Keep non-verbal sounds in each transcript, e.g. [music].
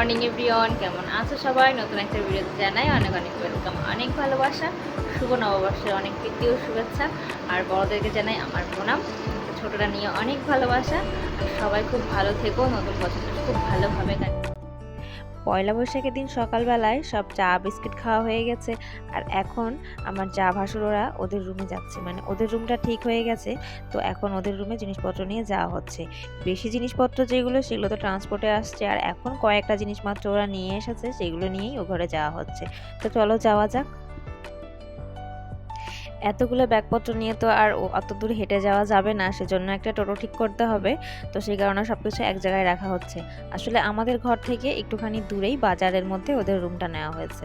Morning everyone, কেমন আছো সবাই? নতুন একটা ভিডিওতে জানাই অনেক অনেক ওয়েলকাম অনেক ভালোবাসা। শুভ নববর্ষের অনেক প্রীতি ও শুভেচ্ছা। আর বড়দেরকে জানাই আমার প্রণাম। ছোটরা নিয়ে অনেক ভালোবাসা। সবাই খুব ভালো থেকো, নতুন বছরটা খুব ভালোভাবে কাটে পয়লা বৈশাখের দিন সকালবেলায় সব চা, বিস্কিট খাওয়া হয়ে গেছে। আর এখন আমার চা ভাসুরোরা ওদের রুমে যাচ্ছে। মানে ওদের রুমটা ঠিক হয়ে গেছে, তো এখন ওদের রুমে জিনিসপত্র নিয়ে যাওয়া হচ্ছে। বেশি জিনিসপত্র যেগুলো সেগুলো তো ট্রান্সপোর্টে আসছে। আর এখন কয়েকটা জিনিস মাত্র ওরা নিয়ে এসেছে, সেগুলো নিয়েই ও ঘরে যাওয়া হচ্ছে। তো চলো যাওয়া যাক। এতগুলো ব্যাগপত্র নিয়ে তো আর অত দূর হেঁটে যাওয়া যাবে না, সেজন্য একটা টোটো ঠিক করতে হবে। তো সেই কারণে সব কিছু এক জায়গায় রাখা হচ্ছে। আসলে আমাদের ঘর থেকে একটুখানি দূরেই বাজারের মধ্যে ওদের রুমটা নেওয়া হয়েছে।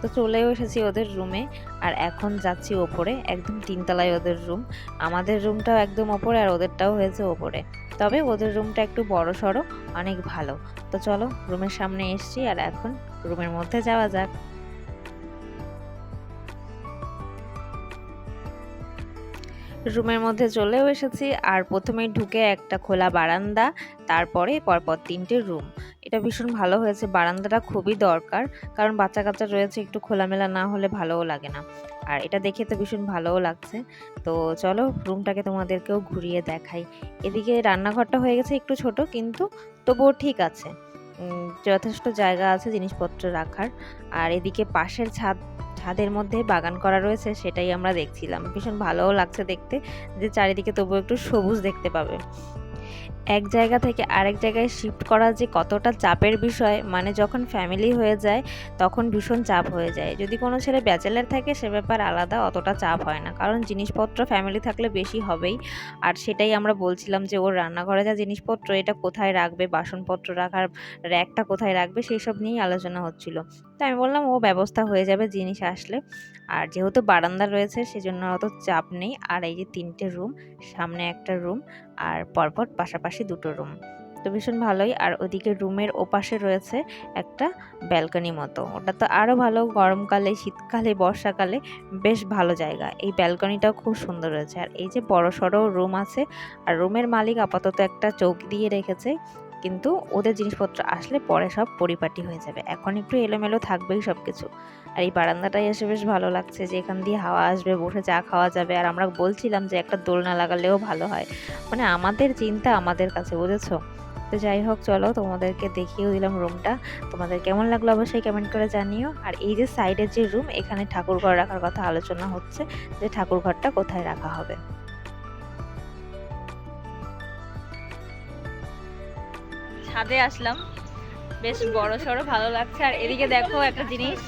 তো চলেও এসেছি ওদের রুমে, আর এখন যাচ্ছি ওপরে, একদম তিনতলায় ওদের রুম। আমাদের রুমটাও একদম ওপরে আর ওদেরটাও হয়েছে ওপরে। তবে ওদের রুমটা একটু বড় সড়ো অনেক ভালো। তো চলো, রুমের সামনে এসছি, আর এখন রুমের মধ্যে যাওয়া যাক। রুমের মধ্যে চলেও এসেছি। আর প্রথমেই ঢুকে একটা খোলা বারান্দা, তারপরে পরপর তিনটে রুম। এটা ভীষণ ভালো হয়েছে। বারান্দাটা খুবই দরকার, কারণ বাচ্চা কাচ্চা রয়েছে, একটু খোলামেলা না হলে ভালোও লাগে না। আর এটা দেখে তো ভীষণ ভালোও লাগছে। তো চলো রুমটাকে তোমাদেরকেও ঘুরিয়ে দেখাই। এদিকে রান্নাঘরটা হয়ে গেছে একটু ছোট, কিন্তু তবুও ঠিক আছে। যথেষ্ট জায়গা আছে জিনিসপত্র রাখার। আর এদিকে পাশের ছাদ, ছাদের মধ্যে বাগান করা রয়েছে, সেটাই আমরা দেখছিলাম। ভীষণ ভালোও লাগছে দেখতে, যে চারিদিকে তবু একটু সবুজ দেখতে পাবে। এক জায়গা থেকে আরেক জায়গায় শিফট করা যে কতটা চাপের বিষয় মানে যখন ফ্যামিলি হয়ে যায়, তখন ভীষণ চাপ হয়ে যায়। যদি কোনো ছেলে ব্যাচেলার থাকে, সে ব্যাপার আলাদা, অতটা চাপ হয় না। কারণ জিনিসপত্র ফ্যামিলি থাকলে বেশি হবেই। আর সেটাই আমরা বলছিলাম যে, ওর রান্নাঘরে যা জিনিসপত্র, এটা কোথায় রাখবে, বাসনপত্র রাখার র্যাকটা কোথায় রাখবে সেই সব নিয়েই আলোচনা হচ্ছিল। তো আমি বললাম, ও, ব্যবস্থা হয়ে যাবে জিনিস আসলে। আর যেহেতু বারান্দা রয়েছে, সেজন্য অত চাপ নেই। আর এই যে তিনটে রুম সামনে একটা রুম আর পরপর পাশাপাশি দুটো রুম তো ভীষণ ভালোই। আর ওদিকে রুমের ওপাশে রয়েছে একটা ব্যালকনি মতো। ওটা তো আরও ভালো গরমকালে, শীতকালে, বর্ষাকালে বেশ ভালো জায়গা। এই ব্যালকনিটাও খুব সুন্দর রয়েছে। আর এই যে বড় সড়ো রুম আছে, আর রুমের মালিক আপাতত একটা চৌকি দিয়ে রেখেছে। কিন্তু ওদের জিনিসপত্র আসলে পরে সব পরিপাটি হয়ে যাবে। এখন একটু এলোমেলো থাকবেই সব কিছু আর এই বারান্দাটাই এসে বেশ ভালো লাগছে যে এখান দিয়ে হাওয়া আসবে, বসে চা খাওয়া যাবে। আর আমরা বলছিলাম যে একটা দোলনা লাগালেও ভালো হয়। মানে আমাদের চিন্তা আমাদের কাছে, বুঝেছ? তো যাই হোক, চলো তোমাদেরকে দেখিয়েও দিলাম রুমটা। তোমাদের কেমন লাগল অবশ্যই কমেন্ট করে জানিও। আর এই যে সাইডের যে রুম এখানে ঠাকুর ঘর রাখার কথা আলোচনা হচ্ছে যে ঠাকুর ঘরটা কোথায় রাখা হবে? ছাদে আসলাম। বেশ বড় সড়ো ভালো লাগছে। আর এদিকে দেখো একটা জিনিস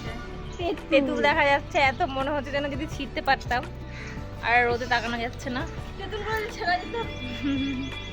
তেঁতুল দেখা যাচ্ছে। এত মনে হচ্ছে যেন যদি ছিঁড়তে পারতাম। আর রোদে তাকানো যাচ্ছে না। [laughs]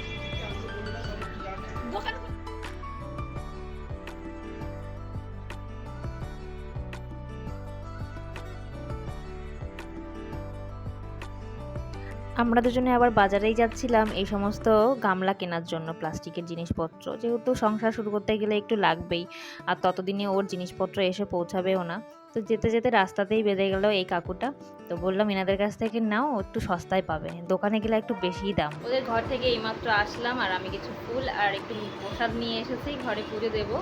আমরা দুজনে আবার বাজারেই যাচ্ছিলাম এই সমস্ত গামলা কেনার জন্য, প্লাস্টিকের জিনিসপত্র। যেহেতু সংসার শুরু করতে গেলে একটু লাগবেই, আর ততদিনে ওর জিনিসপত্র এসে পৌঁছাবেও না। তো যেতে যেতে রাস্তাতেই বেঁধে গেল এই কাকুটা। তো বললাম এনাদের কাছ থেকে নাও একটু সস্তায় পাবে। দোকানে গেলে একটু বেশিই দাম। ওদের ঘর থেকে এইমাত্র আসলাম, আর আমি কিছু ফুল আর একটু প্রসাদ নিয়ে এসেছি, ঘরে পুজো দেবো।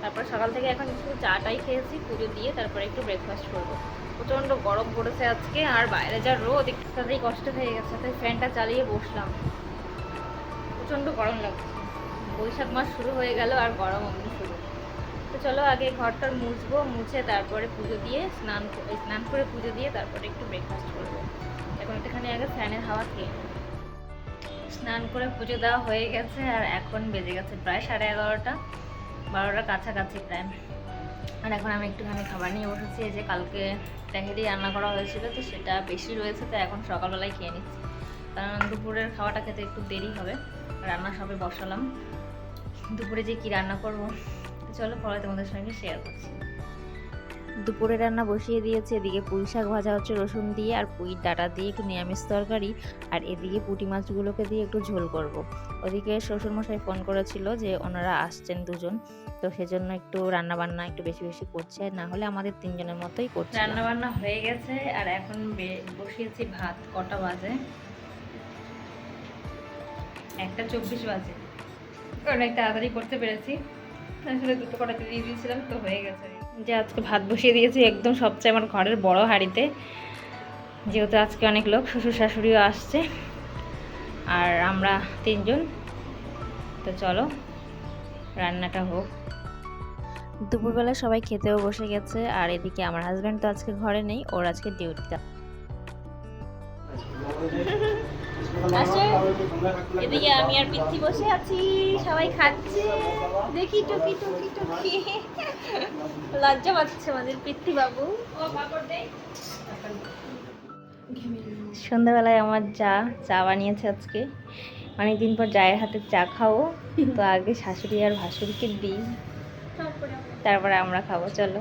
তারপর সকাল থেকে এখন শুধু চাটাই খেয়েছি, পুজো দিয়ে তারপরে একটু ব্রেকফাস্ট করব। প্রচণ্ড গরম পড়েছে আজকে, আর বাইরে যা রোদ, একটু তাতেই কষ্ট হয়ে গেছে, তাই ফ্যানটা চালিয়ে বসলাম। প্রচণ্ড গরম লাগছে। বৈশাখ মাস শুরু হয়ে গেল, আর গরম অমনি শুরু। তো চলো আগে ঘরটার মুছবো, মুছে তারপরে পুজো দিয়ে স্নান স্নান করে পুজো দিয়ে তারপরে একটু ব্রেকফাস্ট করব। এখন একটুখানি আগে ফ্যানের হাওয়া খেয়ে স্নান করে পুজো দেওয়া হয়ে গেছে, আর এখন বেজে গেছে প্রায় সাড়ে এগারোটা। বারোটার কাছাকাছি প্রায় আর এখন আমি একটুখানি খাবার নিয়ে বসেছি যে কালকে তেহেরি রান্না করা হয়েছিল, তো সেটা বেশি রয়েছে, তো এখন সকালবেলায় খেয়ে নিচ্ছি। কারণ দুপুরের খাওয়াটা খেতে একটু দেরি হবে, রান্না সবে বসালাম। দুপুরে যে কি রান্না করব চলো পরে তোমাদের সঙ্গে শেয়ার করছি। দুপুরে রান্না বসিয়ে দিয়েছে। এদিকে পুঁই শাক ভাজা হচ্ছে রসুন দিয়ে আর পুঁইর ডাটা দিয়ে একটু নিরামিষ তরকারি। আর এদিকে পুঁটি মাছগুলোকে দিয়ে একটু ঝোল করব। ওদিকে শ্বশুরমশাই ফোন করেছিল যে ওনারা আসছেন দুজন। তো সেজন্য একটু রান্না বান্না একটু বেশি বেশি করছে। না হলে আমাদের তিনজনের মতোই করছে। রান্না বান্না হয়ে গেছে। আর এখন বসিয়েছি ভাত। কটা বাজে? একটা চব্বিশ বাজে। অনেক তাড়াতাড়ি করতে পেরেছি। আসলে দুটো কড়াইতে দিয়ে দিয়েছিলাম তো হয়ে গেছে। যে আজকে ভাত বসিয়ে দিয়েছি একদম সবচেয়ে আমার ঘরের বড় হাঁড়িতে। যেহেতু আজকে অনেক লোক শ্বশুর শাশুড়িও আসছে। আর আমরা তিনজন। তো চলো রান্নাটা হোক। দুপুরবেলা সবাই খেতেও বসে গেছে আর এদিকে আমার হাজব্যান্ড তো আজকে ঘরে নেই ওর আজকে ডিউটিটা আসো। [laughs] এদিকে আমি আর পিচ্ছি বসে আছি, সবাই খাচ্ছে। দেখি টুকি টুকি টুকি। লজ্জা পাচ্ছে আমাদের পিত্তি বাবু। সন্ধ্যাবেলায় আমার চা চা বানিয়েছে আজকে। অনেকদিন পর জায়ের হাতে চা খাব, তো আগে শাশুড়ি আর ভাসুরিকে দিই। তারপরে আমরা খাব, চলো।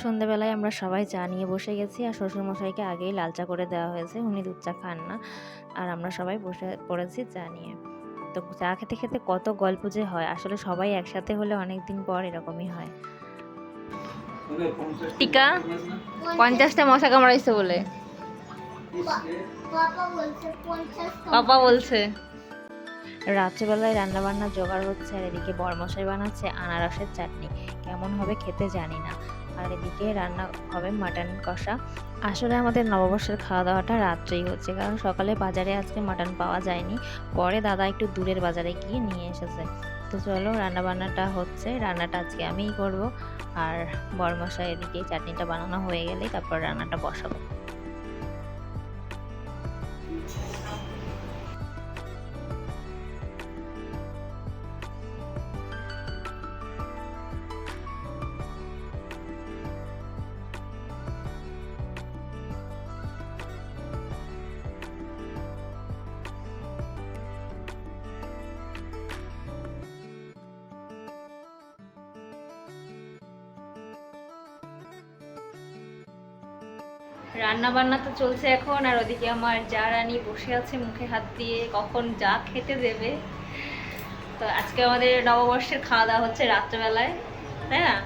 সন্ধ্যাবেলায় আমরা সবাই চা নিয়ে বসে গেছি আর শ্বশুরমশাইকে আগেই লাল চা করে দেওয়া হয়েছে। উনি দুধ চা খান না। আর আমরা সবাই বসে পড়েছি চা নিয়ে। তো চা খেতে খেতে কত গল্প যে হয়, আসলে সবাই একসাথে হলে অনেক দিন পর এরকমই হয়। টিকা, পঞ্চাশটা মশা কামড়াইছে বলে। পাপা বলছে। রাত্রেবেলায় রান্না বান্না জোগাড় হচ্ছে আর এদিকে বরমশাই বানাচ্ছে আনারসের চাটনি। কেমন হবে খেতে জানি না। আর এদিকে রান্না হবে মাটন কষা। আসলে আমাদের নববর্ষের খাওয়া দাওয়াটা রাত্রেই হচ্ছে, কারণ সকালে বাজারে আজকে মাটন পাওয়া যায়নি। পরে দাদা একটু দূরের বাজারে গিয়ে নিয়ে এসেছে। তো চলো রান্না বান্নাটা হচ্ছে, রান্নাটা আজকে আমিই করব। আর বরমশা এদিকে চাটনিটা বানানো হয়ে গেলেই তারপর রান্নাটা বসাবো। রান্না বান্না তো চলছে এখন, আর ওদিকে আমার যা রানী বসে আছে মুখে হাত দিয়ে, কখন যা খেতে দেবে। তো আজকে আমাদের নববর্ষের খাওয়া দাওয়া হচ্ছে রাত্রেবেলায়, তাই না?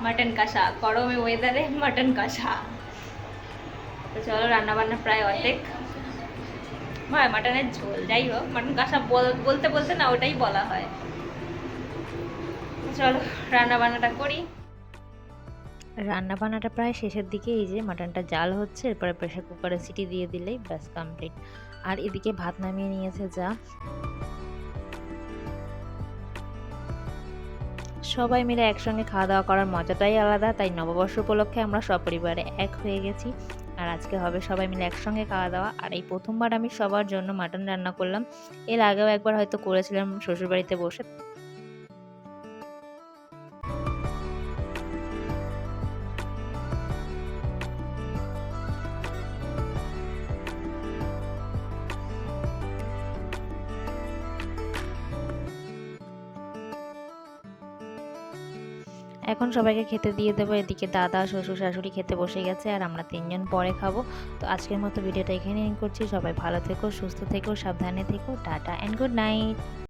মাটন কষা, গরমে ওয়েদারে মাটন কষা। তো চলো রান্না বান্না প্রায় অর্ধেক। হয় মাটনের ঝোল, যাই হোক, মাটন বল- বলতে বলতে না, ওটাই বলা হয়। চলো রান্না বান্নাটা করি। রান্না বান্নাটা প্রায় শেষের দিকে এই যে মাটনটা জাল হচ্ছে, এরপরে প্রেশার কুকারে সিটি দিয়ে দিলেই ব্যাস কমপ্লিট আর এদিকে ভাত নামিয়ে নিয়েছে যা। সবাই মিলে একসঙ্গে খাওয়া দাওয়া করার মজাটাই আলাদা, তাই নববর্ষ উপলক্ষে আমরা সপরিবারে এক হয়ে গেছি। আর আজকে হবে সবাই মিলে একসঙ্গে খাওয়া দাওয়া আর এই প্রথমবার আমি সবার জন্য মাটন রান্না করলাম। এর আগেও একবার হয়তো করেছিলাম শ্বশুরবাড়িতে বসে। এখন সবাইকে খেতে দিয়ে দেবো। এদিকে দাদা, শ্বশুর শাশুড়ি খেতে বসে গেছে আর আমরা তিনজন পরে খাব। তো আজকের মতো ভিডিওটা এখানে করছি। সবাই ভালো থেকো, সুস্থ থেকো, সাবধানে থেকো। Tata and good night